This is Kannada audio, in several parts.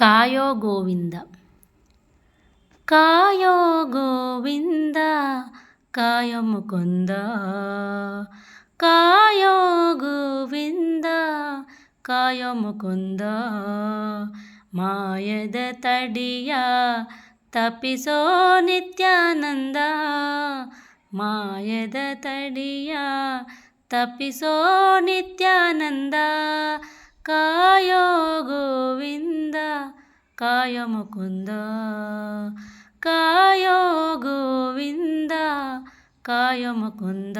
ಕಾಯೋ ಗೋವಿಂದ ಕಾಯೋ ಗೋವಿಂದ ಕಾಯೋ ಮುಕುಂದ ಕಾಯೋ ಗೋವಿಂದ ಕಾಯೋ ಮುಕುಂದ ಮಾಯದ ತಡಿಯ ತಪ್ಪಿಸೋ ನಿತ್ಯಾನಂದ ಮಾಯದ ತಡಿಯ ತಪ್ಪಿಸೋ ನಿತ್ಯಾನಂದ ಕಾಯೋ ಗೋವಿಂದ ಕಾಯೋ ಮುಕುಂದ ಕಾಯೋ ಗೋವಿಂದ ಕಾಯೋ ಮುಕುಂದ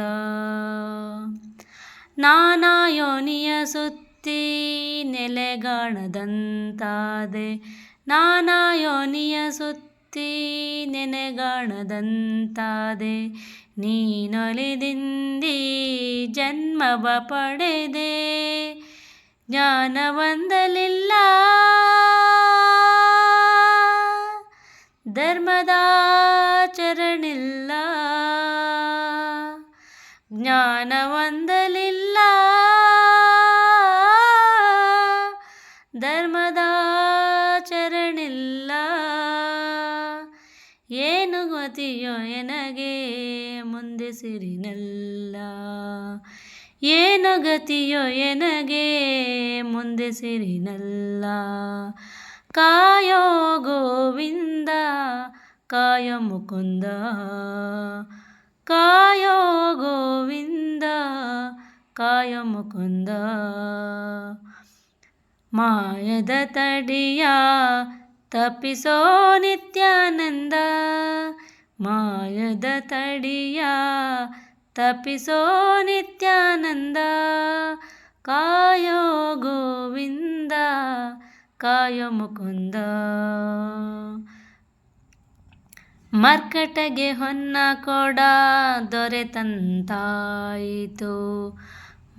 ನಾನಾ ಯೋನಿಯ ಸುತ್ತಿ ನೆಲೆಗಾಣದಂತಾದೆ. ನಾನಾ ಯೋನಿಯ ಸುತ್ತಿ ನೆನೆಗಾಣದಂತಾದೆ ನೀನೊಲಿದಿಂದಿ ಜನ್ಮವ ಪಡೆದೆ. ಜ್ಞಾನವಂದಲಿಲ್ಲ ಧರ್ಮದಾಚರಣಿಲ್ಲ ಜ್ಞಾನವಂದಲಿಲ್ಲ ಧರ್ಮದಾಚರಣಿಲ್ಲ ಏನು ಗತಿಯೋ ಎನಗೆ ಮುಂದೆ ಸಿರಿನಲ್ಲ. ಏನು ಗತಿಯೋ ಎನಗೆ ಮುಂದೆ ಸಿರಿನಲ್ಲ. ಕಾಯೋ ಗೋವಿಂದ ಕಾಯೋ ಮುಕುಂದ ಕಾಯೋ ಗೋವಿಂದ ಕಾಯೋ ಮುಕುಂದ ಮಾಯದ ತಡಿಯ ತಪ್ಪಿಸೋ ನಿತ್ಯಾನಂದ ಮಾಯದ ತಡಿಯ ತಪ್ಪಿಸೋ ನಿತ್ಯಾನಂದ ಕಾಯೋ ಗೋವಿಂದ ಕಾಯೋ ಮುಕುಂದ ಮರ್ಕಟಗೆ ಹೊನ್ನ ಕೊಡ ದೊರೆತಂತಾಯಿತು.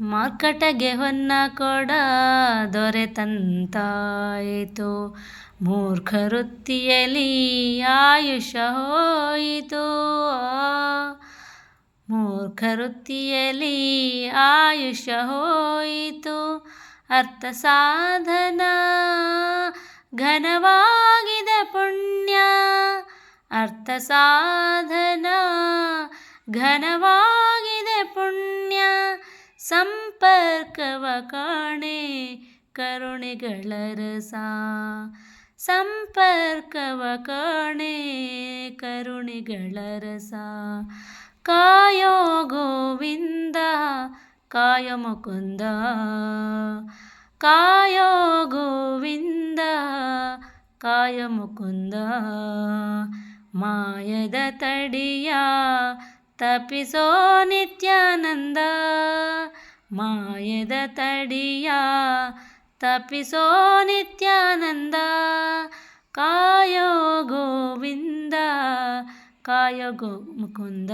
ಮರ್ಕಟಗೆ ಹೊನ್ನ ಕೊಡ ದೊರೆತಂತಾಯಿತು. ಮೂರ್ಖ ವೃತ್ತಿಯಲ್ಲಿ ಆಯುಷ ಹೋಯಿತು. ಮೂರ್ಖ ವೃತ್ತಿಯಲ್ಲಿ ಆಯುಷ ಹೋಯಿತು. ಅರ್ಥ ಸಾಧನ. ಘನವಾಗಿದೆ ಪುಣ್ಯ. ಅರ್ಥ ಸಾಧನ. ಘನವಾಗಿದೆ ಪುಣ್ಯ. ಸಂಪರ್ಕವ ಕಾಣೆ ಕರುಣೆಗಳ ರಸ. ಸಂಪರ್ಕವ ಕಾಣೆ ಕರುಣೆಗಳ ರಸ. ಕಾಯೋ ಗೋವಿಂದ, ಕಾಯ ಮುಕುಂದ. ಕಾಯೋ ಗೋವಿಂದ ಕಾಯೋ ಮುಕುಂದ ಮಾಯದ ತಡಿಯ ತಪ್ಪಿಸೋ ನಿತ್ಯಾನಂದ ಮಾಯದ ತಡಿಯ ತಪ್ಪಿಸೋ ನಿತ್ಯಾನಂದ ಕಾಯೋ ಗೋವಿಂದ ಕಾಯೋ ಗೋ ಮುಕುಂದ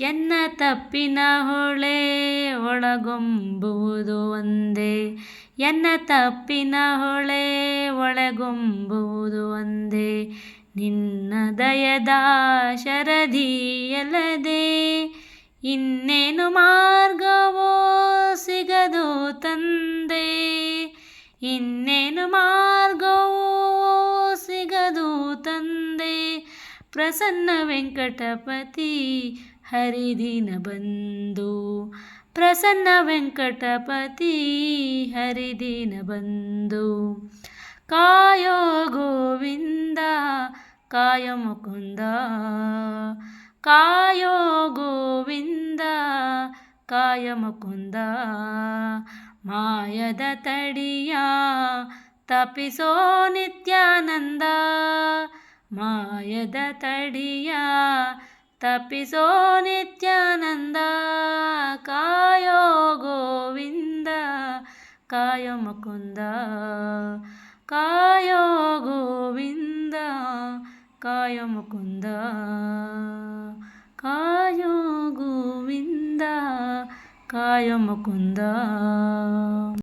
ಎನ್ನ ತಪ್ಪಿನ ಹೊಳೆ ಒಳಗೊಂಬುವುದು ಒಂದೇ. ಎನ್ನ ತಪ್ಪಿನ ಹೊಳೆ ಒಳಗೊಂಬುವುದು ಒಂದೇ. ನಿನ್ನ ದಯದ ಶರದಿಯಲ್ಲದೆ ಇನ್ನೇನು ಮಾರ್ಗವೋ ಸಿಗದು ತಂದೆ. ಇನ್ನೇನು ಮಾರ್ಗವೋ ಸಿಗದು ತಂದೆ. ಪ್ರಸನ್ನ ವೆಂಕಟಪತಿ ಹರಿದಿನ ಬಂದು ಪ್ರಸನ್ನ ವೆಂಕಟಪತಿ ಹರಿದಿನ ಬಂದು ಕಾಯೋ ಗೋವಿಂದ, ಕಾಯ ಮುಕುಂದ, ಕಾಯೋ ಗೋವಿಂದ, ಕಾಯ ಮುಕುಂದ, ಮಾಯದ ತಡಿಯ ತಪಿಸೋ ನಿತ್ಯಾನಂದ, ಮಾಯದ ತಡಿಯ ತಪ್ಪಿಸೋ ನಿತ್ಯಾನಂದ ಕಾಯೋ ಗೋವಿಂದ ಕಾಯೋ ಮುಕುಂದ ಕಾಯೋ ಗೋವಿಂದ ಕಾಯೋ ಮುಕುಂದ ಕಾಯೋ ಗೋವಿಂದ ಕಾಯೋ ಮುಕುಂದ